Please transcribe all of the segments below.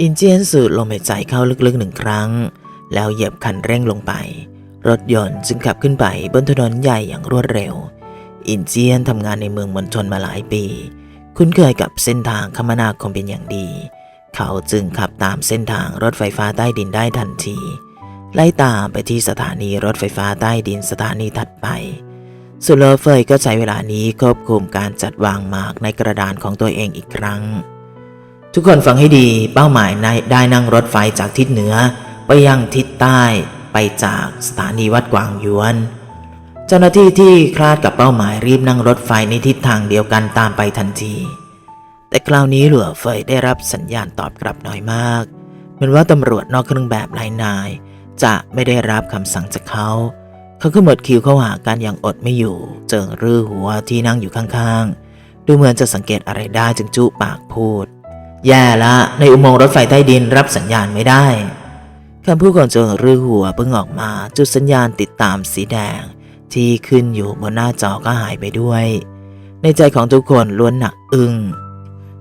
อินเจียนสูดลมหายใจเข้าลึกๆหนึ่งครั้ง แล้วเหยียบคันเร่งลงไป รถยนต์จึงขับขึ้นไปบนถนนใหญ่อย่างรวดเร็ว อินเจียนทำงานในเมืองมณฑลมาหลายปี คุ้นเคยกับเส้นทางคมนาคมเป็นอย่างดี เขาจึงขับตามเส้นทางรถไฟฟ้าใต้ดินได้ทันที ไล่ตามไปที่สถานีรถไฟฟ้าใต้ดินสถานีถัดไปสุโลเฟยก็ใช้เวลานี้ควบคุมการจัดวางหมากในกระดานของตัวเองอีกครั้ง ทุกคนฟังให้ดีเป้าหมายในได้นั่งรถไฟจากทิศเหนือ ไปยังทิศใต้ไปจากสถานีวัดกวางยวน เจ้าหน้าที่ที่คลาดกับเป้าหมายรีบนั่งรถไฟในทิศทางเดียวกันตามไปทันที แต่คราวนี้หลัวเฟยได้รับสัญญาณตอบกลับน้อยมาก เหมือนว่าตำรวจนอกเครื่องแบบหลายนาย จะไม่ได้รับคำสั่งจากเขาเขาก็หมดคิวเข้าหากันอย่างอดไม่อยู่ เจิงรื้อหัวที่นั่งอยู่ข้างๆ ดูเหมือนจะสังเกตอะไรได้จึงจุปากพูด แย่ละในอุโมงค์รถไฟใต้ดินรับสัญญาณไม่ได้คำพูดของเจิงรือหัวเพิ่งออกมาจุดสัญญาณติดตามสีแดง ที่ขึ้นอยู่บนหน้าจอก็หายไปด้วย ในใจของทุกคนล้วนหนักอึ้ง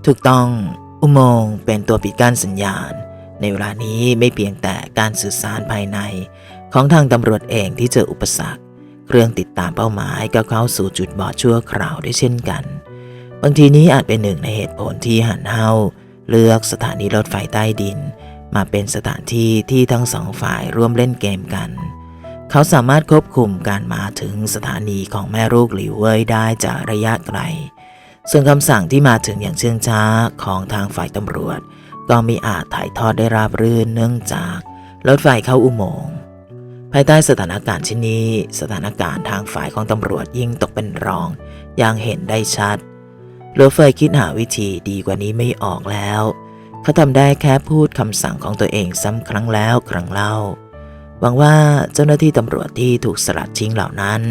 ถูกต้องอุโมงค์เป็นตัวปิดกั้นสัญญาณ ในเวลานี้ไม่เพียงแต่การสื่อสารภายใน ของทางตำรวจเองที่เจออุปสรรค เครื่องติดตามเป้าหมายก็เข้าสู่จุดบอดชั่วคราวด้วยเช่นกัน บางทีนี้อาจเป็นหนึ่งในเหตุผลที่หันเฮา เลือกสถานีรถไฟใต้ดิน มาเป็นสถานที่ที่ทั้งสองฝ่ายร่วมเล่นเกมกัน เขาสามารถควบคุมการมาถึงสถานีของแม่ลูกหลิวเว่ยได้จากระยะไกล ส่วนคำสั่งที่มาถึงอย่างเชื่องช้าของทางฝ่ายตำรวจ ก็มีอาจถ่ายทอดได้ราบรื่นเนื่องจากรถไฟเข้าอุโมงค์ภายใต้สถานการณ์เช่นนี้ สถานการณ์ทางฝ่ายของตำรวจยิ่งตกเป็นรอง อย่างเห็นได้ชัด หลัวเฟยคิดหาวิธีดีกว่านี้ไม่ออกแล้ว เขาทำได้แค่พูดคำสั่งของตัวเองซ้ำครั้งแล้วครั้งเล่า หวังว่าเจ้าหน้าที่ตำรวจที่ถูกสลัดทิ้งเหล่านั้น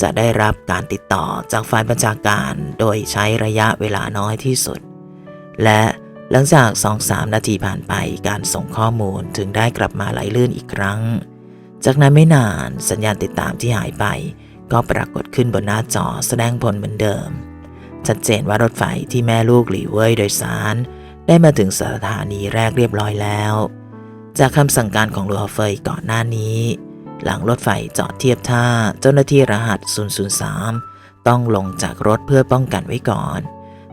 จะได้รับการติดต่อจากฝ่ายบัญชาการโดยใช้ระยะเวลาน้อยที่สุด และหลังจากสองสามนาทีผ่านไปการส่งข้อมูลถึงได้กลับมาไหลลื่นอีกครั้ง จากนั้นไม่นานสัญญาณติดตามที่หายไป ก็ปรากฏขึ้นบนหน้าจอแสดงผลเหมือนเดิม ชัดเจนว่ารถไฟที่แม่ลูกหลีเว่ยโดยสาร ได้มาถึงสถานีแรกเรียบร้อยแล้ว จากคำสั่งการของลัวเฟยก่อนหน้านี้ หลังรถไฟจอดเทียบท่าเจ้าหน้าที่รหัส 003 ต้องลงจากรถเพื่อป้องกันไว้ก่อน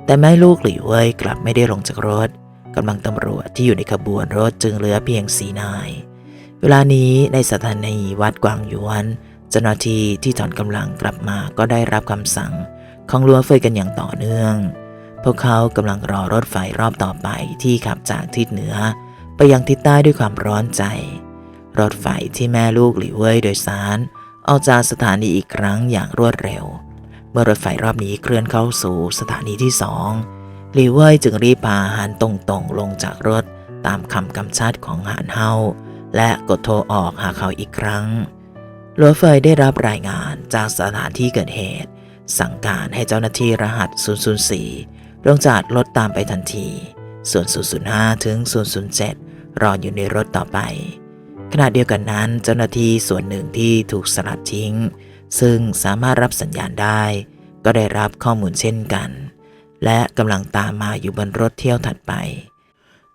แต่แม่ลูกหลีเว่ยกลับไม่ได้ลงจากรถกำลังตำรวจที่อยู่ในขบวนรถจึงเหลือเพียงสีนาย เวลานี้ในสถานีวัดกวางหยวน เจ้าหน้าที่ที่ถอนกำลังกลับมาก็ได้รับคำสั่ง ของลัวเฟยกันอย่างต่อเนื่อง พวกเขากำลังรอรถไฟรอบต่อไปที่ขับจากทิศเหนือ ไปยังทิศใต้ด้วยความร้อนใจ รถไฟที่แม่ลูกหลิเว่ยโดยสารออกจากสถานีอีกครั้งอย่างรวดเร็ว เมื่อรถไฟรอบนี้เคลื่อนเข้าสู่สถานีที่สองหลิเว่ยจึงรีบพาหันตรงๆลงจากรถตามคำกำชัดของหานเฮาและกดโทรออกหาเขาอีกครั้งรถไฟได้รับรายงานจากสถานที่เกิดเหตุ สั่งการให้เจ้าหน้าที่รหัส 004 ลงจากรถตามไปทันที ส่วน 005 ถึง 007 รออยู่ในรถต่อไป ขณะเดียวกันนั้นเจ้าหน้าที่ส่วนหนึ่งที่ถูกสลัดทิ้ง ซึ่งสามารถรับสัญญาณได้ ก็ได้รับข้อมูลเช่นกัน และกำลังตามมาอยู่บนรถเที่ยวถัดไป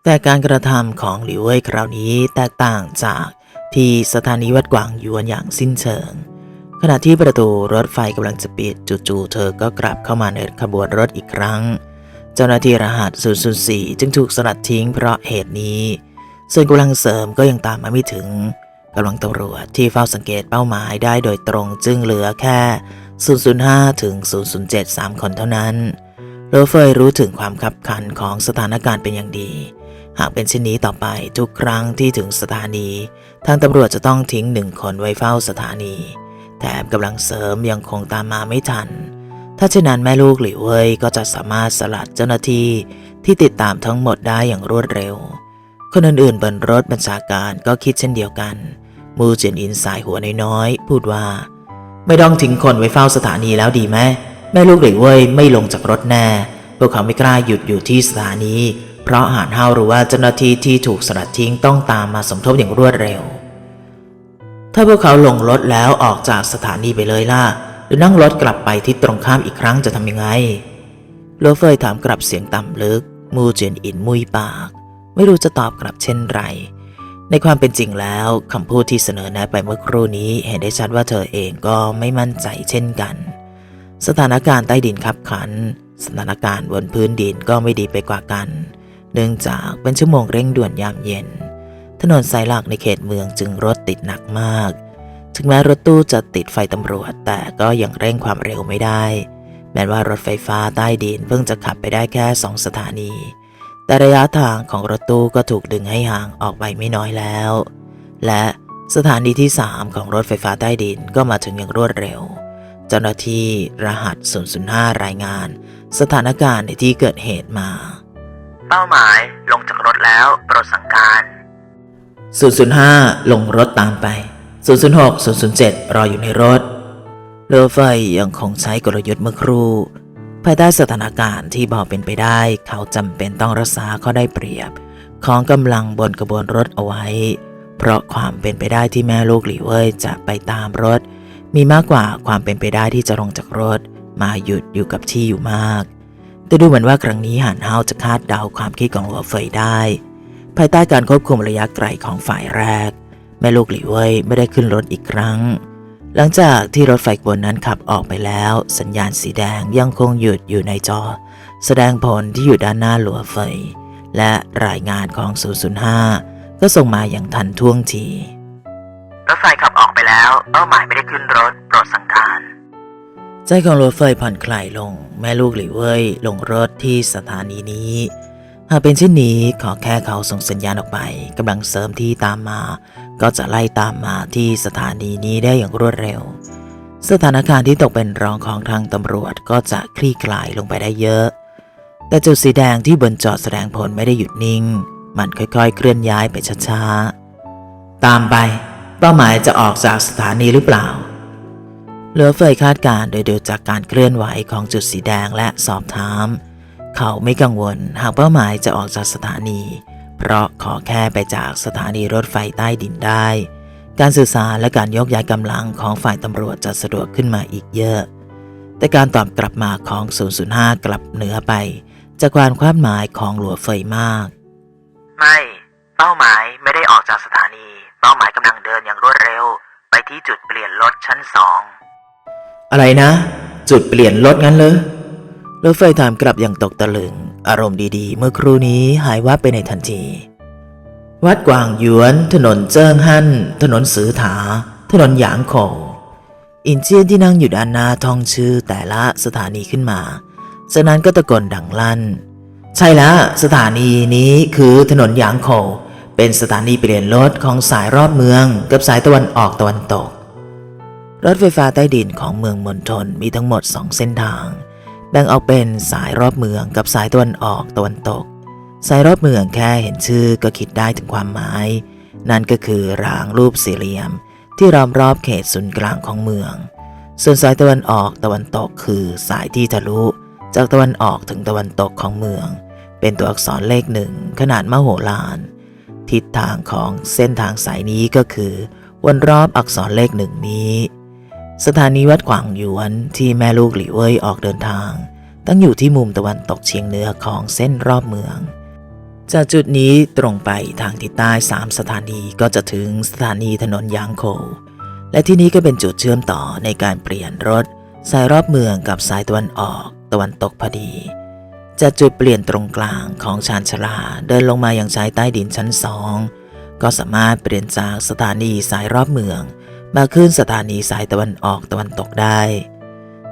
แต่การกระทำของหลิวเว่ยคราวนี้แตกต่างจากที่สถานีวัดกวางหยวนอย่างสิ้นเชิง ขณะที่ประตูรถไฟกำลังจะปิดจู่ๆเธอก็กลับเข้ามาในขบวนรถอีกครั้ง เจ้าหน้าที่รหัส 004 จึงถูกสลัดทิ้งเพราะเหตุนี้ ส่วนกำลังเสริมก็ยังตามมาไม่ถึงกำลังตำรวจที่เฝ้าสังเกตเป้าหมายได้โดยตรงจึงเหลือแค่ 005 ถึง 007 3 คนเท่านั้นโรเฟยรู้ถึงความขับขันของสถานการณ์เป็นอย่างดี หากเป็นเช่นนี้ต่อไปทุกครั้งที่ถึงสถานี ทางตำรวจจะต้องทิ้งหนึ่งคนไว้เฝ้าสถานี แถมกำลังเสริมยังคงตามมาไม่ทัน ถ้าเช่นนั้นแม่ลูกหลิวเว่ยก็จะสามารถสลัดเจ้าหน้าที่ที่ติดตามทั้งหมดได้อย่างรวดเร็ว คนอื่นๆบนรถบัญชาการก็คิดเช่นเดียวกัน มูเจียนอินสายหัวน้อยๆพูดว่า ไม่ต้องทิ้งคนไว้เฝ้าสถานีแล้วดีไหมแม่ลูกหลิวเว่ยไม่ลงจากรถแน่พวกเขาไม่กล้าหยุดอยู่ที่สถานี เพราะหานเฮารู้ว่าเจ้าหน้าที่ที่ถูกสลัดทิ้งต้องตามมาสมทบอย่างรวดเร็ว ถ้าพวกเขาลงรถแล้วออกจากสถานีไปเลยล่ะ หรือนั่งรถกลับไปทิศตรงข้ามอีกครั้งจะทำยังไงโลเฟยถามกลับเสียงต่ำลึก มูเจียนอินมุยปาก ไม่รู้จะตอบกลับเช่นไร ในความเป็นจริงแล้วคำพูดที่เสนอแนะไปเมื่อครู่นี้เห็นได้ชัดว่าเธอเองก็ไม่มั่นใจเช่นกัน สถานการณ์ใต้ดินขับขัน สถานการณ์บนพื้นดินก็ไม่ดีไปกว่ากัน เนื่องจากเป็นชั่วโมงเร่งด่วนยามเย็น ถนนสายหลักในเขตเมืองจึงรถติดหนักมาก ถึงแม้รถตู้จะติดไฟตำรวจ แต่ก็ยังเร่งความเร็วไม่ได้ แม้ว่ารถไฟฟ้าใต้ดินเพิ่งจะขับไปได้แค่สองสถานี แต่ระยะทางของรถตู้ก็ถูกดึงให้ห่างออกไปไม่น้อยแล้ว และสถานีที่ 3 ของรถไฟฟ้าใต้ดินก็มาถึงอย่างรวดเร็ว เจ้าหน้าที่รหัส 005 รายงาน สถานการณ์ในที่เกิดเหตุมา เป้าหมายลงจากรถแล้วโปรดสั่งการ 005 ลงรถตามไป 006 007 รออยู่ในรถ เรือไฟยังคงใช้กลยุทธ์เมื่อครู่ ภายใต้สถานการณ์ที่พอเป็นไปได้ เขาจำเป็นต้องรักษาข้อได้เปรียบ ของกำลังบนกระบวนรถเอาไว้ เพราะความเป็นไปได้ที่แม่ลูกหลีเว่ยจะไปตามรถ มีมากกว่าความเป็นไปได้ที่จะลงจากรถ มาหยุดอยู่กับที่อยู่มาก แต่ดูเหมือนว่าครั้งนี้หันเฮาจะคาดเดาความคิดของหัวเฟยได้ ภายใต้การควบคุมระยะไกลของฝ่ายแรก แม่ลูกหลีเว่ยไม่ได้ขึ้นรถอีกครั้ง หลังจากที่รถไฟขบวนนั้นขับออกไปแล้ว สัญญาณสีแดงยังคงหยุดอยู่ในจอ แสดงผลที่อยู่ด้านหน้าหลัวเฟย และรายงานของ 005 ก็ส่งมาอย่างทันท่วงทีรถไฟขับออกไปแล้ว เป้าหมายไม่ได้ขึ้นรถโปรดสั่งการใจของรถไฟผ่อนคลายลง แม่ลูกหลีเว่ยลงรถที่สถานีนี้ หากเป็นเช่นนี้ขอแค่เขาส่งสัญญาณออกไปกำลังเสริมที่ตามมา ก็จะไล่ตามมาที่สถานีนี้ได้อย่างรวดเร็ว สถานการณ์ที่ตกเป็นรองของทางตำรวจก็จะคลี่คลายลงไปได้เยอะ แต่จุดสีแดงที่บนจอแสดงผลไม่ได้หยุดนิ่ง มันค่อยๆ เคลื่อนย้ายไปช้าๆ ตามไป เป้าหมายจะออกจากสถานีหรือเปล่า เหลือเฟยคาดการณ์โดยดูจากการเคลื่อนไหวของจุดสีแดงและสอบถาม เขาไม่กังวลหากเป้าหมายจะออกจากสถานี เพราะขอแค่ไปจากสถานีรถไฟใต้ดินได้ การสื่อสารและการยกย้ายกำลังของฝ่ายตำรวจจะสะดวกขึ้นมาอีกเยอะ แต่การตอบกลับมาของ 005 กลับเหนือไป จากความคาดหมายของหลัวเฟยมาก ไม่ เป้าหมายไม่ได้ออกจากสถานี เป้าหมายกำลังเดินอย่างรวดเร็ว ไปที่จุดเปลี่ยนรถชั้นสองอะไรนะ จุดเปลี่ยนรถงั้นเลย รถไฟถามกลับอย่างตกตะลึง อารมณ์ดีๆ เมื่อครู่นี้หายวับไปในทันที วัดกวางหยวน ถนนเจิ้งฮั่น ถนนสือถา ถนนหยางโขวอินเจียนที่นั่งอยู่ด้านหน้าท่องชื่อแต่ละสถานีขึ้นมา จากนั้นก็ตะโกนดังลั่น ใช่แล้วสถานีนี้คือถนนหยางโขวเป็นสถานีเปลี่ยนรถของสายรอบเมือง กับสายตะวันออกตะวันตก รถไฟฟ้าใต้ดินของเมืองมณฑลมีทั้งหมด2เส้นทาง แบ่งออกเป็นสายรอบเมืองกับสายตะวันออกตะวันตก สายรอบเมืองแค่เห็นชื่อก็คิดได้ถึงความหมาย นั่นก็คือรางรูปสี่เหลี่ยม ที่ล้อมรอบเขตศูนย์กลางของเมือง ส่วนสายตะวันออกตะวันตกคือสายที่ทะลุ จากตะวันออกถึงตะวันตกของเมือง เป็นตัวอักษรเลขหนึ่งขนาดมโหฬารทิศทางของเส้นทางสายนี้ก็คือ วนรอบอักษรเลขหนึ่งนี้ สถานีวัดขวางหยวนที่แม่ลูกหลิเว่ยออกเดินทาง ตั้งอยู่ที่มุมตะวันตกเฉียงเหนือของเส้นรอบเมือง จากจุดนี้ตรงไปทางทิศใต้สามสถานีก็จะถึงสถานีถนนยางโค และที่นี้ก็เป็นจุดเชื่อมต่อในการเปลี่ยนรถ สายรอบเมืองกับสายตะวันออก ตะวันตกพอดี จากจุดเปลี่ยนตรงกลางของชานชลาเดินลงมายังสายใต้ดินชั้นสองก็สามารถเปลี่ยนจากสถานีสายรอบเมือง มาขึ้นสถานีสายตะวันออกตะวันตกได้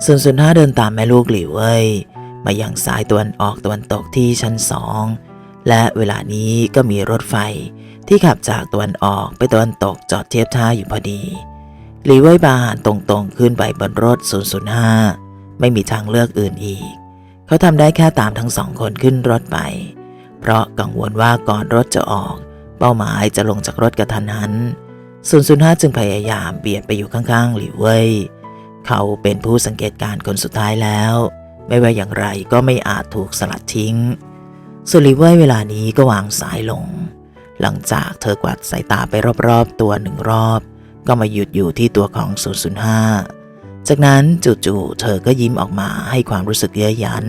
ส่วนส่วนห้าเดินตามแม่ลูกหลิวเว่ยมายังสายตะวันออกตะวันตกที่ชั้นสองและเวลานี้ก็มีรถไฟที่ขับจากตะวันออกไปตะวันตกจอดเทียบท่าอยู่พอดีหลีเว่ยบาหานตรงๆ ขึ้นไปบนรถ 005 ไม่มีทางเลือกอื่นอีก เขาทำได้แค่ตามทั้งสองคนขึ้นรถไป เพราะกังวลว่าก่อนรถจะออก เป้าหมายจะลงจากรถกระทันหัน 005จึงพยายามเบียดไปอยู่ข้างๆหลิวเว่ยเขาเป็นผู้สังเกตการณ์คนสุดท้ายแล้ว ไม่ว่าอย่างไรก็ไม่อาจถูกสลัดทิ้งส่วนหลิวเว่ยเวลานี้ก็วางสายลง หลังจากเธอกวาดสายตาไปรอบๆตัวหนึ่งรอบ ก็มาหยุดอยู่ที่ตัวของ 005 จากนั้นจู่ๆเธอก็ยิ้มออกมาให้ความรู้สึกเย้ยยัน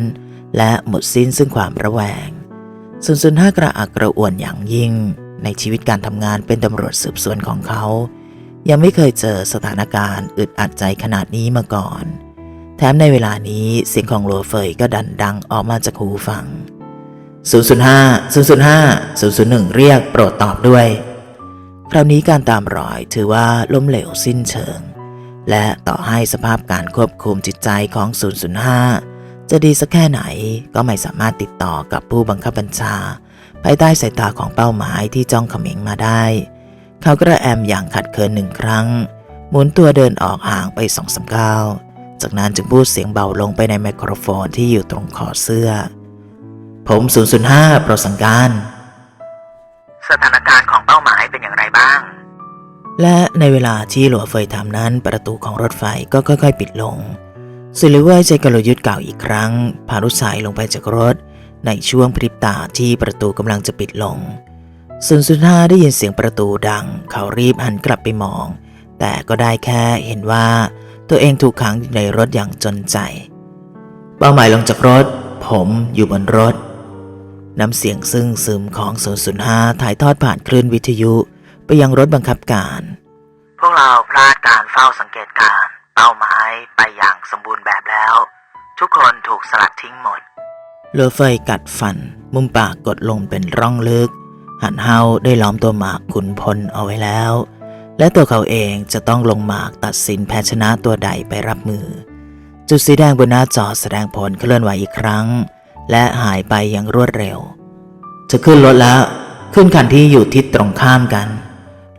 และหมดสิ้นซึ่งความระแวง 005 กระอักกระอ่วนอย่างยิ่ง ในชีวิตการทำงานเป็นตำรวจสืบสวนของเขา ยังไม่เคยเจอสถานการณ์อึดอัดใจขนาดนี้มาก่อน แถมในเวลานี้เสียงของโลเฟยก็ดันดังออกมาจากหูฟัง 005 005 001 เรียกโปรดตอบด้วย คราวนี้การตามรอยถือว่าล้มเหลวสิ้นเชิง และต่อให้สภาพการควบคุมจิตใจของ 005 จะดีสักแค่ไหนก็ไม่สามารถติดต่อกับผู้บังคับบัญชา ภายใต้สายตาของเป้าหมายที่จ้องเขม็งมาได้ เขากระแอมอย่างขัดเคินหนึ่งครั้ง หมุนตัวเดินออกห่างไปสองสามก้าวจากนั้นจึงพูดเสียงเบาลงไปในไมโครโฟนที่อยู่ตรงคอเสื้อ ผม 005 โปรดสั่งการ สถานการณ์ของเป้าหมายเป็นอย่างไรบ้าง และในเวลาที่หลัวเฟยทำนั้นประตูของรถไฟก็ค่อย ๆ ปิดลงซิลิเวอร์ใช้กลยุทธ์เก่าอีกครั้ง พาลูกชายลงไปจากรถ ในช่วงพริบตาที่ประตูกำลังจะปิดลงซุนซุนฮาได้ยินเสียงประตูดัง เขารีบหันกลับไปมอง แต่ก็ได้แค่เห็นว่าตัวเองถูกขังอยู่ในรถอย่างจนใจ เป้าหมายลงจากรถ ผมอยู่บนรถ น้ำเสียงซึ่งซึมของ005ถ่ายทอดผ่านคลื่นวิทยุ ไปยังรถบังคับการ พวกเราพลาดการเฝ้าสังเกตการ เป้าหมายไปอย่างสมบูรณ์แบบแล้ว ทุกคนถูกสลัดทิ้งหมด เรือเฟกัดฟัน มุมปากกดลงเป็นร่องลึก หันเฮาได้ล้อมตัวหมากขุนพลเอาไว้แล้ว และตัวเขาเองจะต้องลงหมากตัดสินแพ้ชนะตัวใดไปรับมือ จุดสีแดงบนหน้าจอแสดงผลเคลื่อนไหวอีกครั้ง และหายไปอย่างรวดเร็ว จะขึ้นรถแล้ว ขึ้นคันที่อยู่ทิศตรงข้ามกัน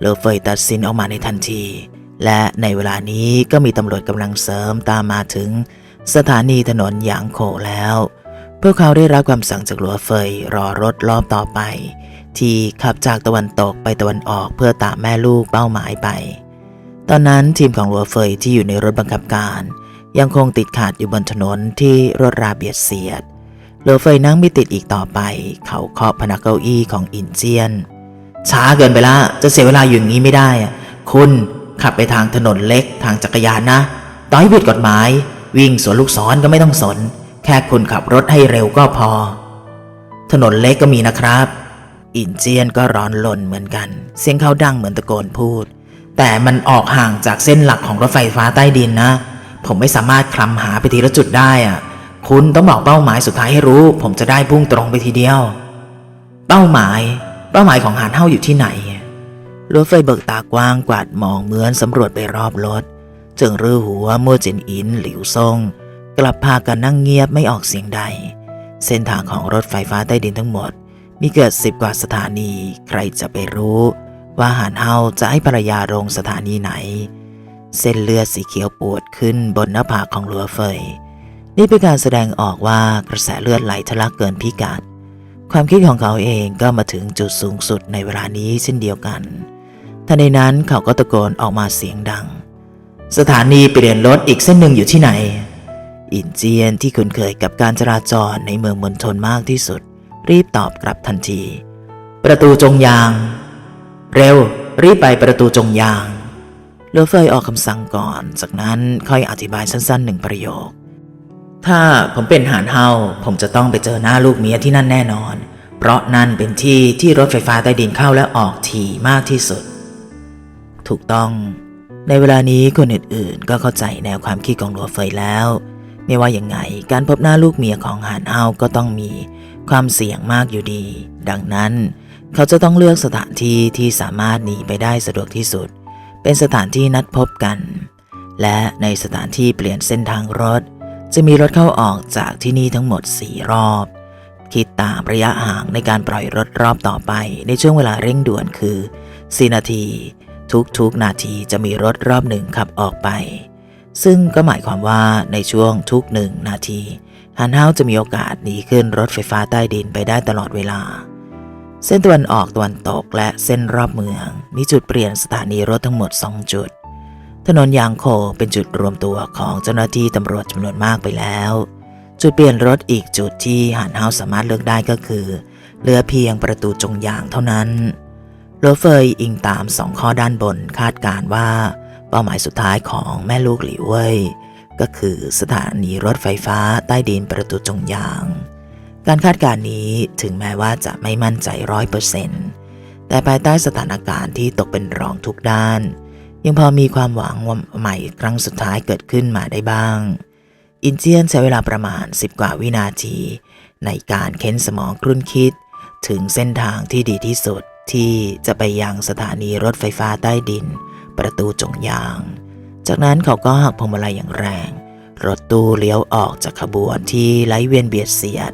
เลอเฟยตัดสินออกมาในทันที และในเวลานี้ก็มีตำรวจกำลังเสริมตามมาถึงสถานีถนนหยางโขแล้ว พวกเขาได้รับคำสั่งจากหลัวเฟยรอรถรอบต่อไป ที่ขับจากตะวันตกไปตะวันออกเพื่อตามแม่ลูกเป้าหมายไป ตอนนั้นทีมของหลัวเฟยที่อยู่ในรถบังคับการ ยังคงติดขัดอยู่บนถนนที่รถราเบียดเสียดหลือเฟยนั่งไม่ติดอีกต่อไป เขาเคาะพนักเก้าอี้ของอินเจียน ช้าเกินไปละจะเสียเวลาอยู่อย่างนี้ไม่ได้ คุณขับไปทางถนนเล็กทางจักรยานนะต่อให้ผิดกฎหมาย วิ่งสวนลูกศรก็ไม่ต้องสน แค่คุณขับรถให้เร็วก็พอ ถนนเล็กก็มีนะครับ อินเจียนก็ร้อนลนเหมือนกัน เสียงเขาดังเหมือนตะโกนพูด แต่มันออกห่างจากเส้นหลักของรถไฟฟ้าใต้ดินนะ ผมไม่สามารถคลำหาไปทีละจุดได้อะคุณต้องบอกเป้าหมายสุดท้ายให้รู้ ผมจะได้พุ่งตรงไปทีเดียว เป้าหมาย เป้าหมายของหานเฮาอยู่ที่ไหนรถไฟเบิกตากว้างกวาดมองเหมือนสำรวจไปรอบรถ จึงรือหัวมัวจินอินหลิวซ่ง กลับพากันนั่งเงียบไม่ออกเสียงใด เส้นทางของรถไฟฟ้าใต้ดินทั้งหมด มีเกิดสิบกว่าสถานี ใครจะไปรู้ ว่าหานเฮาจะให้ภรรยาลงสถานีไหน เส้นเลือดสีเขียวปวดขึ้นบนหน้าผากของหลัวเฟย นี่เป็นการแสดงออกว่ากระแสเลือดไหลทะลักเกินพิกัด ความคิดของเขาเองก็มาถึงจุดสูงสุดในเวลานี้เช่นเดียวกันทันใดนั้นเขาก็ตะโกนออกมาเสียงดัง สถานีเปลี่ยนรถอีกเส้นหนึ่งอยู่ที่ไหน อินเจียนที่คุ้นเคยกับการจราจรในเมืองมณฑลมากที่สุด รีบตอบกลับทันที ประตูจงยาง เร็ว รีบไปประตูจงยางเลอเฟยออกคำสั่งก่อน จากนั้นค่อยอธิบายสั้นๆหนึ่งประโยค ถ้าผมเป็นหานเฮาผมจะต้องไปเจอหน้าลูกเมียที่นั่นแน่นอน เพราะนั่นเป็นที่ที่รถไฟฟ้าใต้ดินเข้าและออกถี่มากที่สุด ถูกต้อง ในเวลานี้คนอื่นๆ ก็เข้าใจแนวความคิดของหลัวเฟยแล้ว ไม่ว่าอย่างไงการพบหน้าลูกเมียของหานเฮาก็ต้องมีความเสี่ยงมากอยู่ดี ดังนั้น เขาจะต้องเลือกสถานที่ที่สามารถหนีไปได้สะดวกที่สุด เป็นสถานที่นัดพบกัน และในสถานที่เปลี่ยนเส้นทางรถ จะมีรถเข้าออกจากที่นี่ทั้งหมด 4 รอบ คิดตามระยะห่างในการปล่อยรถรอบต่อไป ในช่วงเวลาเร่งด่วนคือ4นาที ทุกๆนาทีจะมีรถรอบหนึ่งขับออกไป ซึ่งก็หมายความว่าในช่วงทุกหนึ่งนาทีฮันเฮาจะมีโอกาสหนีขึ้นรถไฟฟ้าใต้ดินไปได้ตลอดเวลา เส้นตะวันออกตะวันตกและเส้นรอบเมือง มีจุดเปลี่ยนสถานีรถทั้งหมด 2 จุด ถนนยางโคเป็นจุดรวมตัวของเจ้าหน้าที่ตำรวจจำนวนมากไปแล้ว จุดเปลี่ยนรถอีกจุดที่หันเฮาสามารถเลือกได้ก็คือ เหลือเพียงประตูจงยางเท่านั้นโรเฟยอิงตามสองข้อด้านบนคาดการว่า เป้าหมายสุดท้ายของแม่ลูกหลิวเว่ยก็คือสถานีรถไฟฟ้าใต้ดินประตูจงยาง การคาดการณ์นี้ถึงแม้ว่าจะไม่มั่นใจร้อยเปอร์เซ็นต์แต่ภายใต้สถานการณ์ที่ตกเป็นรองทุกด้าน ยังพอมีความหวังว่าใหม่ครั้งสุดท้ายเกิดขึ้นมาได้บ้าง อินเจียนใช้เวลาประมาณ 10 กว่าวินาที ในการเค้นสมองครุ่นคิด ถึงเส้นทางที่ดีที่สุดที่จะไปยังสถานีรถไฟฟ้าใต้ดิน ประตูจงยาง จากนั้นเขาก็หักพวงมาลัยอย่างแรง รถตู้เลี้ยวออกจากขบวนที่ไหลเวียนเบียดเสียด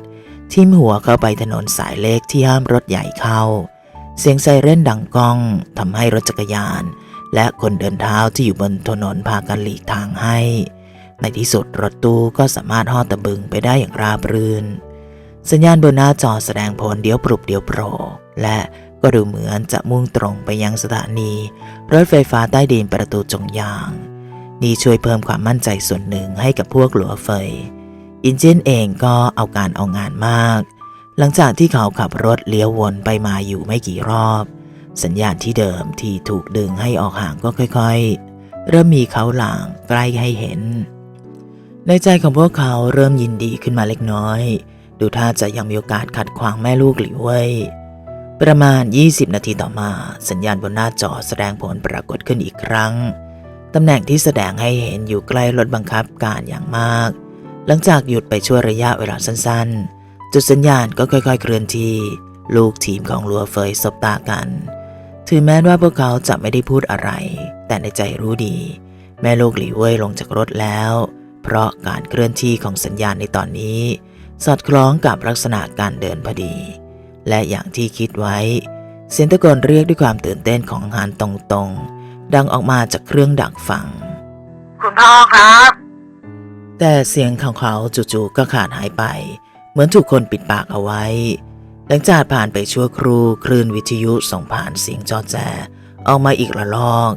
ทิ่มหัวเข้าไปถนนสายเล็กที่ห้ามรถใหญ่เข้า เสียงไซเรนดังก้องทำให้รถจักรยาน และคนเดินเท้าที่อยู่บนถนนพากันหลีกทางให้ ในที่สุดรถตู้ก็สามารถห่อตะบึงไปได้อย่างราบรื่น สัญญาณบนหน้าจอแสดงผลเดียวปรุบเดียวโปรและ ก็ดูเหมือนจะมุ่งตรงไปยังสถานี รถไฟฟ้าใต้ดินประตูจงยาง นี่ช่วยเพิ่มความมั่นใจส่วนหนึ่งให้กับพวกหลัวเฟย อินเจนเองก็เอาการเอางานมาก หลังจากที่เขาขับรถเลี้ยววนไปมาอยู่ไม่กี่รอบ สัญญาณที่เดิมที่ถูกดึงให้ออกห่างก็ค่อยๆ เริ่มมีเขาหลางใกล้ให้เห็น ในใจของพวกเขาเริ่มยินดีขึ้นมาเล็กน้อย ดูท่าจะยังมีโอกาสขัดขวางแม่ลูกหลิวเว่ย ประมาณ 20 นาทีต่อมา สัญญาณบนหน้าจอแสดงผลปรากฏขึ้นอีกครั้ง ตำแหน่งที่แสดงให้เห็นอยู่ใกล้รถบังคับการอย่างมาก หลังจากหยุดไปช่วระยะเวลาสั้นๆ จุดสัญญาณก็ค่อยๆ เคลื่อนที่ ลูกทีมของลัวเฟยสบตากัน ถึงแม้ว่าพวกเขาจะไม่ได้พูดอะไร แต่ในใจรู้ดี แม่ลูกหลีเว่ยลงจากรถแล้ว เพราะการเคลื่อนที่ของสัญญาณในตอนนี้ สอดคล้องกับลักษณะการเดินพอดี และอย่างที่คิดไว้ เสียงตะโกนเรียกด้วยความตื่นเต้นของฮานตรงๆ ดังออกมาจากเครื่องดักฟัง คุณพ่อครับ แต่เสียงของเขาจู่ๆก็ขาดหายไป เหมือนถูกคนปิดปากเอาไว้ หลังจากผ่านไปชั่วครู่คลื่นวิทยุส่งผ่านเสียงจอแจออกมาอีกระลอก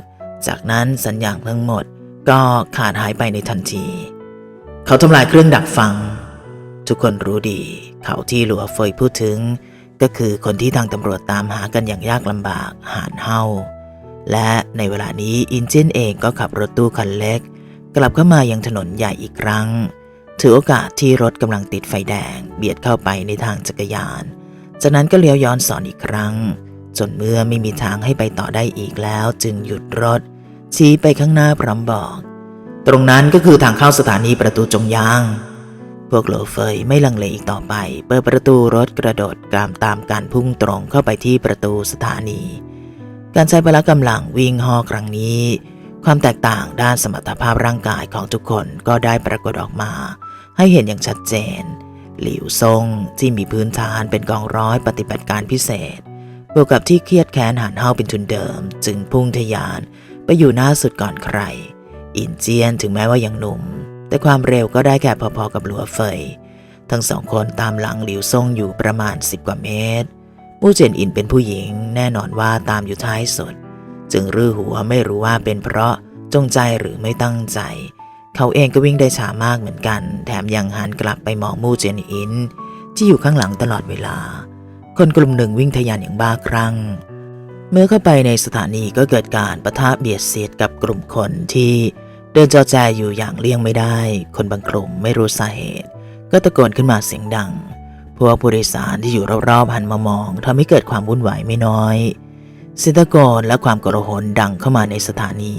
จากนั้นสัญญาณทั้งหมดก็ขาดหายไปในทันที เขาทำลายเครื่องดักฟัง ทุกคนรู้ดี เขาที่หลัวเฟยพูดถึง ก็คือคนที่ทางตำรวจตามหากันอย่างยากลำบากหานเฮาและในเวลานี้อินเจนเองก็ขับรถตู้คันเล็ก กลับเข้ามายังถนนใหญ่อีกครั้ง ถือโอกาสที่รถกำลังติดไฟแดง เบียดเข้าไปในทางจักรยาน จากนั้นก็เลี้ยวย้อนสอนอีกครั้ง จนเมื่อไม่มีทางให้ไปต่อได้อีกแล้ว จึงหยุดรถ ชี้ไปข้างหน้าพร้อมบอก ตรงนั้นก็คือทางเข้าสถานีประตูจงยาง พวกโหลเฟยไม่ลังเลอีกต่อไป เปิดประตูรถกระโดดกามตามการพุ่งตรงเข้าไปที่ประตูสถานี การใช้พละกำลังวิ่งหอครั้งนี้ ความแตกต่างด้านสมรรถภาพร่างกายของทุกคนก็ได้ปรากฏออกมา ให้เห็นอย่างชัดเจน หลิวซงที่มีพื้นฐานเป็นกองร้อยปฏิบัติการพิเศษบวกกับที่เครียดแค้นหันเฮาเป็นทุนเดิม จึงพุ่งทะยานไปอยู่หน้าสุดก่อนใคร อินเจียนถึงแม้ว่ายังหนุ่ม แต่ความเร็วก็ได้แค่พอๆกับหลัวเฟย ทั้งสองคนตามหลังหลิวซงอยู่ประมาณ 10 กว่าเมตร มู่เจยนอินเป็นผู้หญิงแน่นอนว่าตามอยู่ท้ายสุด จึงรื้อหัวไม่รู้ว่าเป็นเพราะจงใจหรือไม่ตั้งใจ เขาเองก็วิ่งได้ช้ามากเหมือนกัน แถมยังหันกลับไปมองมู่เจยนอิน ที่อยู่ข้างหลังตลอดเวลา คนกลุ่มหนึ่งวิ่งทะยานอย่างบ้าคลั่งเมื่อเข้าไปในสถานีก็เกิดการประทะเบียดเสียดกับกลุ่มคนที่ เดินจอแจอยู่อย่างเลี่ยงไม่ได้ คนบางกลุ่มไม่รู้สาเหตุ ก็ตะโกนขึ้นมาเสียงดัง พวกผู้โดยสารที่อยู่รอบๆหันมามองทำให้เกิดความวุ่นวายไม่น้อยเสียงตะโกนและความโกระหนดังเข้ามาในสถานี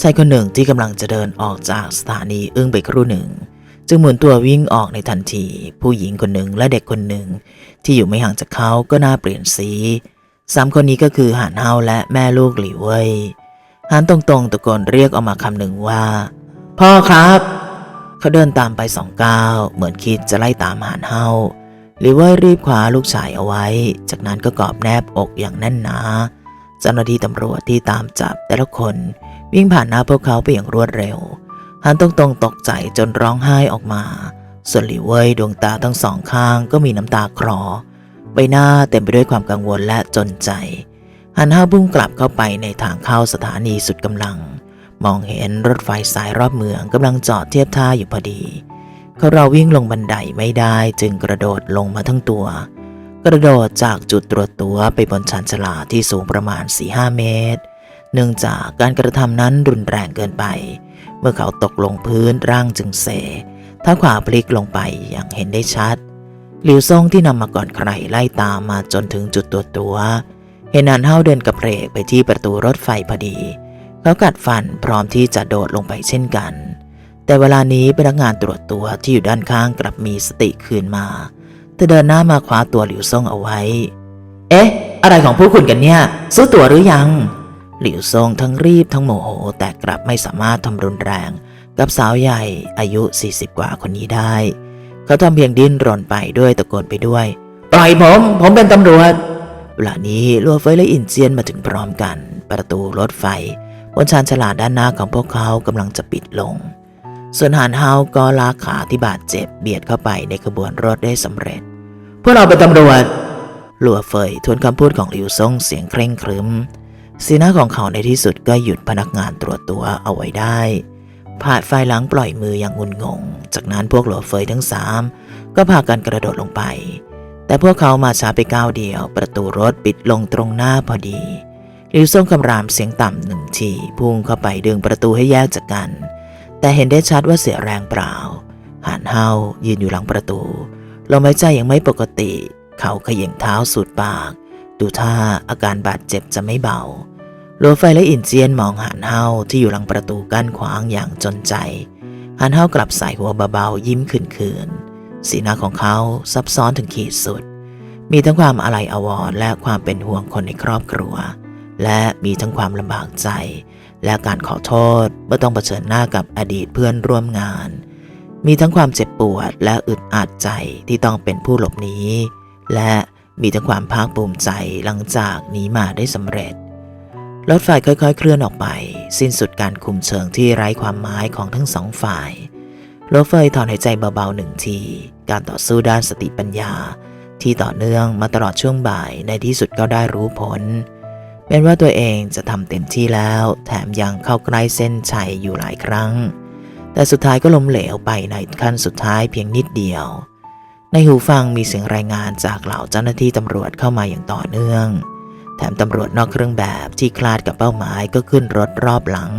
ชายคนหนึ่งที่กำลังจะเดินออกจากสถานีอึ้งไปครู่หนึ่ง จึงหมุนตัววิ่งออกในทันที ผู้หญิงคนหนึ่งและเด็กคนหนึ่ง ที่อยู่ไม่ห่างจากเขาก็น่าเปลี่ยนสีสามคนนี้ก็คือหานเฮาและแม่ลูกหลิวเว่ย หานตรงๆตะโกนเรียกออกมาคำหนึ่งว่า พ่อครับ เขาเดินตามไปสองก้าวเหมือนคิดจะไล่ตามหานเฮาหลิวเว่ยรีบคว้าลูกชายเอาไว้ จากนั้นก็กอบแนบอกอย่างแน่นหนาเจ้าหน้าที่ตำรวจที่ตามจับแต่ละคนวิ่งผ่านหน้าพวกเขาไปอย่างรวดเร็วฮันตรงๆตกใจจนร้องไห้ออกมา ส่วนหลิวเว่ยดวงตาทั้งสองข้างก็มีน้ำตาคลอ ใบหน้าเต็มไปด้วยความกังวลและจนใจ ฮันห้าบุ้งกลับเข้าไปในทางเข้าสถานีสุดกำลัง มองเห็นรถไฟสายรอบเมืองกำลังจอดเทียบท่าอยู่พอดี เขาเราวิ่งลงบันไดไม่ได้จึงกระโดดลงมาทั้งตัว กระโดดจากจุดตรวจตัวไปบนชานชลาที่สูงประมาณ 4-5 เมตร เนื่องจากการกระทำนั้นรุนแรงเกินไป เมื่อเขาตกลงพื้นร่างจึงเซเท้าขวาพลิกลงไปอย่างเห็นได้ชัดหลิวซ่งที่นำมาก่อนใครไล่ตามมาจนถึงจุดตัวตัว เห็นนานเฮาเดินกระเพรกไปที่ประตูรถไฟพอดี เขากัดฟันพร้อมที่จะโดดลงไปเช่นกัน แต่เวลานี้พนักงานตรวจตัวที่อยู่ด้านข้างกลับมีสติคืนมาเธอเดินหน้ามาคว้าตัวหลิวซ่งเอาไว้ เอ๊ะ อะไรของพวกคุณกันเนี่ย ซื้อตั๋วหรือยัง หลิวซ่งทั้งรีบทั้งโมโห แต่กลับไม่สามารถทำรุนแรง กับสาวใหญ่อายุ 40 กว่าคนนี้ได้ เขาทำเพียงดิ้นรนไปด้วยตะโกนไปด้วย ปล่อยผม ผมเป็นตำรวจ เวลานี้ลัวเฟยและอินเจียนมาถึงพร้อมกัน ประตูรถไฟบนชานฉลาดด้านหน้าของพวกเขากำลังจะปิดลง ส่วนหานเฮาก็ลากขาที่บาดเจ็บเบียดเข้าไปในขบวนรถได้สำเร็จ พวกเราเป็นตำรวจลัวเฟยทวนคำพูดของหลิวซงเสียงเคร่งครึมสีหน้าของเขาในที่สุดก็หยุดพนักงานตรวจตัวเอาไว้ได้ผ่าไฟหลังปล่อยมืออย่างงุนงง จากนั้นพวกหลัวเฟยทั้งสามก็พากันกระโดดลงไป แต่พวกเขามาช้าไปก้าวเดียว ประตูรถปิดลงตรงหน้าพอดีหลิวซ่งคำรามเสียงต่ำหนึ่งทีพุ่งเข้าไปดึงประตูให้แยกจากกัน แต่เห็นได้ชัดว่าเสียแรงเปล่าหานเฮายืนอยู่หลังประตูลมหายใจยังไม่ปกติ เขาเขย่งเท้าสูดปาก ดูท่าอาการบาดเจ็บจะไม่เบาหลไฟและอินเจียนมองหานเฮาที่อยู่หลังประตูกั้นขวางอย่างจนใจหานเฮากลับสายหัวเบาๆยิ้มขื่นๆ สีหน้าของเขาซับซ้อนถึงขีดสุด มีทั้งความอาลัยอวรและความเป็นห่วงคนในครอบครัว และมีทั้งความลำบากใจ และการขอโทษเมื่อต้องเผชิญหน้ากับอดีตเพื่อนร่วมงาน มีทั้งความเจ็บปวดและอึดอัดใจที่ต้องเป็นผู้หลบหนีและมีทั้งความภาคภูมิใจหลังจากหนีมาได้สำเร็จรถไฟค่อยๆ เคลื่อนออกไป สิ้นสุดการคุมเชิงที่ไร้ความหมายของทั้งสองฝ่าย รถไฟถอนหายใจเบาๆหนึ่งที การต่อสู้ด้านสติปัญญา ที่ต่อเนื่องมาตลอดช่วงบ่ายในที่สุดก็ได้รู้ผล เป็นว่าตัวเองจะทำเต็มที่แล้ว แถมยังเข้าใกล้เส้นชัยอยู่หลายครั้ง แต่สุดท้ายก็ล้มเหลวไปในขั้นสุดท้ายเพียงนิดเดียว ในหูฟังมีเสียงรายงานจากเหล่าเจ้าหน้าที่ตำรวจเข้ามาอย่างต่อเนื่อง แถมตำรวจนอกเครื่องแบบที่คลาดกับเป้าหมายก็ขึ้นรถรอบหลัง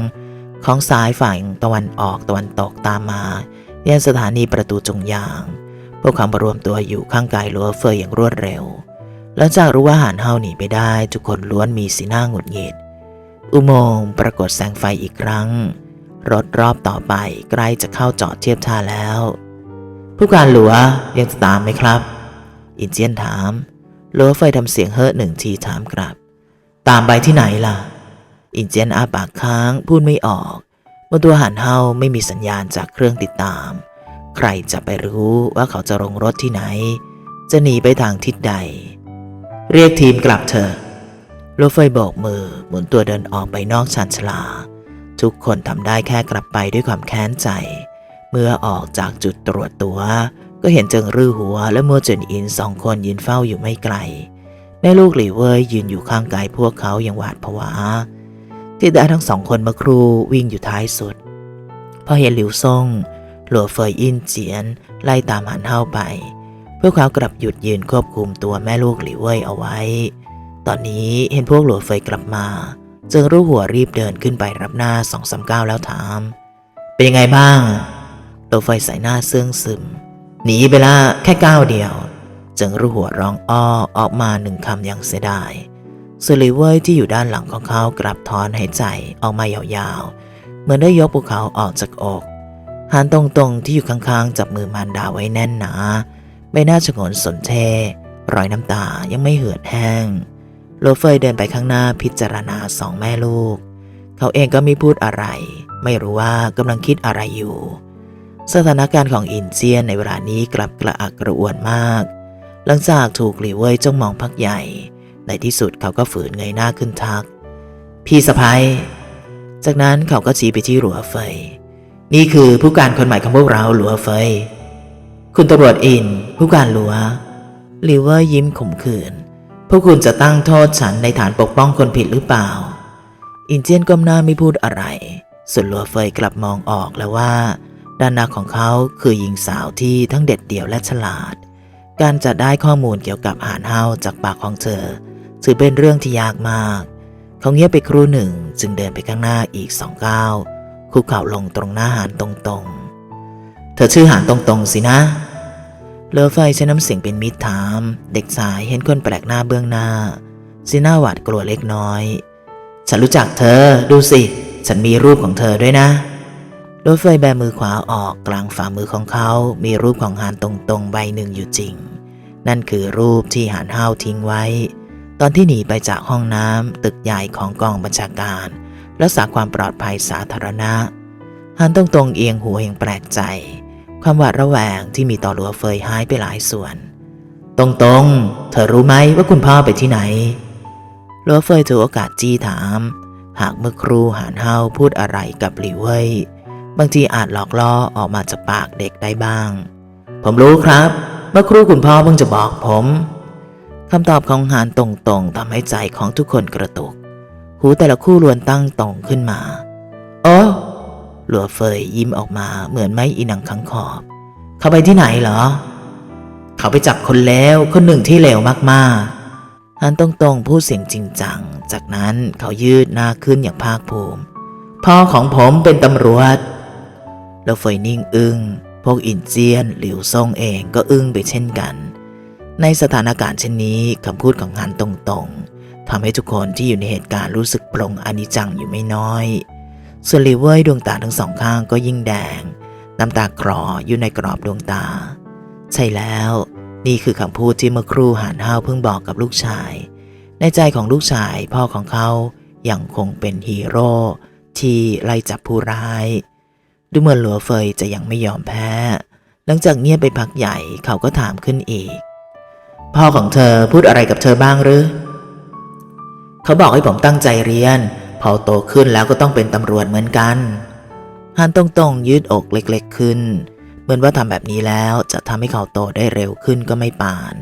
ของซ้ายฝ่ายตะวันออกตะวันตกตามมา ยังสถานีประตูจงยาง พวกเขามารวมตัวอยู่ข้างกายลัวเฟยอย่างรวดเร็ว หลังจากรู้ว่าหานเฮาหนีไปได้ ทุกคนล้วนมีสีหน้าหงุดหงิด อุโมงค์ปรากฏแสงไฟอีกครั้ง รถรอบต่อไปใกล้จะเข้าจอดเทียบท่าแล้ว ผู้การหลัวยังจะตามไหมครับ อินเจียนถามหลัวไฟทำเสียงเฮ้อหนึ่งทีถามกลับ ตามไปที่ไหนล่ะ อินเจียนอาปากค้างพูดไม่ออก บนตัวหันเฮาไม่มีสัญญาณจากเครื่องติดตาม ใครจะไปรู้ว่าเขาจะลงรถที่ไหน จะหนีไปทางทิศใด เรียกทีมกลับเถอะรถไฟโบกมือหมุนตัวเดินออกไปนอกชานชาลา ทุกคนทำได้แค่กลับไปด้วยความแค้นใจ เมื่อออกจากจุดตรวจตัว ก็เห็นเจิงรือหัวและมัวเจินอินสองคนยืนเฝ้าอยู่ไม่ไกล แม่ลูกหลีเว่ยยืนอยู่ข้างกายพวกเขาอย่างหวาดผวา ที่ได้ทั้งสองคนเมื่อครูวิ่งอยู่ท้ายสุด พอเห็นหลิวซ่งหลัวเฟยอินเจียน ไล่ตามหันเฮาไปพวกเขากลับหยุดยืนควบคุมตัวแม่ลูกหลิเว่ยเอาไว้ ตอนนี้เห็นพวกหลัวเฟยกลับมา จึงรู้หัวรีบเดินขึ้นไปรับหน้าสองสามก้าวแล้วถาม เป็นยังไงบ้างหลัวเฟยใส่หน้าเสื่องซึม หนีไปละแค่ก้าวเดียว จึงรู้หัวร้องอ้อออกมาหนึ่งคำอย่างเสียดาย สุริเว่ยที่อยู่ด้านหลังของเขากลับถอนหายใจออกมายาวๆ เหมือนได้ยกภูเขาออกจากอกหันตรงๆที่อยู่ข้างๆ จับมือมารดาไว้แน่นหนาใบหน้าฉงนสนเทรอยน้ำตายังไม่เหือดแห้ง โลเฟยเดินไปข้างหน้าพิจารณาสองแม่ลูก เขาเองก็ไม่พูดอะไร ไม่รู้ว่ากำลังคิดอะไรอยู่ สถานการณ์ของอินเจียนในเวลานี้กลับกระอักกระอ่วนมาก หลังจากถูกหลีเว่ยจ้องมองพักใหญ่ ในที่สุดเขาก็ฝืนเงยหน้าขึ้นทัก พี่สะพ้ยจากนั้นเขาก็ชี้ไปที่หลัวเฟยนี่คือผู้การคนใหม่ของพวกเราหลัวเฟยคุณตำรวจอิน ผู้การหลัวลิเวอร์ยิ้มขมขื่นพวกคุณจะตั้งโทษฉันในฐานปกป้องคนผิดหรือเปล่า อินเจียนก้มหน้าไม่พูดอะไร ส่วนหลัวเฟยกลับมองออกแล้วว่า ด้านหน้าของเขาคือหญิงสาวที่ทั้งเด็ดเดี่ยวและฉลาด การจะได้ข้อมูลเกี่ยวกับหารเฮาจากปากของเธอ ถือเป็นเรื่องที่ยากมาก เขาเงียบไปครู่หนึ่งจึงเดินไปข้างหน้าอีกสองก้าวคุกเข่าลงตรงหน้าหานตรงๆ เธอชื่อหานตรงๆสินะเลอไฟใช้น้ำเสียงเป็นมิตรถาม เด็กชายเห็นคนแปลกหน้าเบื้องหน้าสีหน้าหวาดกลัวเล็กน้อย ฉันรู้จักเธอ ดูสิ ฉันมีรูปของเธอด้วยนะ รถไฟแบมือขวาออกกลางฝ่ามือของเขา มีรูปของหานตรงๆใบหนึ่งอยู่จริง นั่นคือรูปที่หานห้าวทิ้งไว้ ตอนที่หนีไปจากห้องน้ำตึกใหญ่ของกองบัญชาการรักษาความปลอดภัยสาธารณะหานตรงๆเอียงหัวอย่างแปลกใจ ความหวาดระแวงที่มีต่อหลัวเฟยหายไปหลายส่วน ตรงๆ เธอรู้ไหมว่าคุณพ่อไปที่ไหนหลัวเฟยถือโอกาสจี้ถาม หากเมื่อครูหานเฮาพูดอะไรกับหลิวเว่ย บางทีอาจหลอกล่อออกมาจากปากเด็กได้บ้าง ผมรู้ครับ เมื่อครูคุณพ่อเพิ่งจะบอกผมคำตอบของหานตรงๆทำให้ใจของทุกคนกระตุก หูแต่ละคู่ล้วนตั้งตรงขึ้นมา โอ้หลัวเฟยยิ้มออกมาเหมือนไม่อีหนังขังขอบ เขาไปที่ไหนเหรอ เขาไปจับคนแล้วคนหนึ่งที่เลวมากๆฮันตรงๆพูดเสียงจริงจัง จากนั้นเขายืดหน้าขึ้นอย่างภาคภูมิ พ่อของผมเป็นตำรวจ แล้วเฟยนิ่งอึง้ง พวกอินเจียน หลิวซ่งเองก็อึ้งไปเช่นกัน ในสถานการณ์เช่นนี้คำพูดของฮันตรงๆทำให้ทุกคนที่อยู่ในเหตุการณ์รู้สึกปลงอนิจจังอยู่ไม่น้อย ส่วนลิเว่ยดวงตาทั้งสองข้างก็ยิ่งแดง น้ำตากรออยู่ในกรอบดวงตา ใช่แล้ว นี่คือคำพูดที่เมื่อครู่หานห้าวเพิ่งบอกกับลูกชาย ในใจของลูกชายพ่อของเขายัางคงเป็นฮีโร่ที่ไล่จับผู้ร้าย ดูเหมือนหลัวเฟยจะยังไม่ยอมแพ้ หลังจากเงียบไปพักใหญ่เขาก็ถามขึ้นอีก พ่อของเธอพูดอะไรกับเธอบ้างหรือ เขาบอกให้ผมตั้งใจเรียน พอโตขึ้นแล้วก็ต้องเป็นตำรวจเหมือนกันฮันตรงๆยืดอกเล็กๆขึ้น เหมือนว่าทำแบบนี้แล้วจะทำให้เขาโตได้เร็วขึ้นก็ไม่ปาน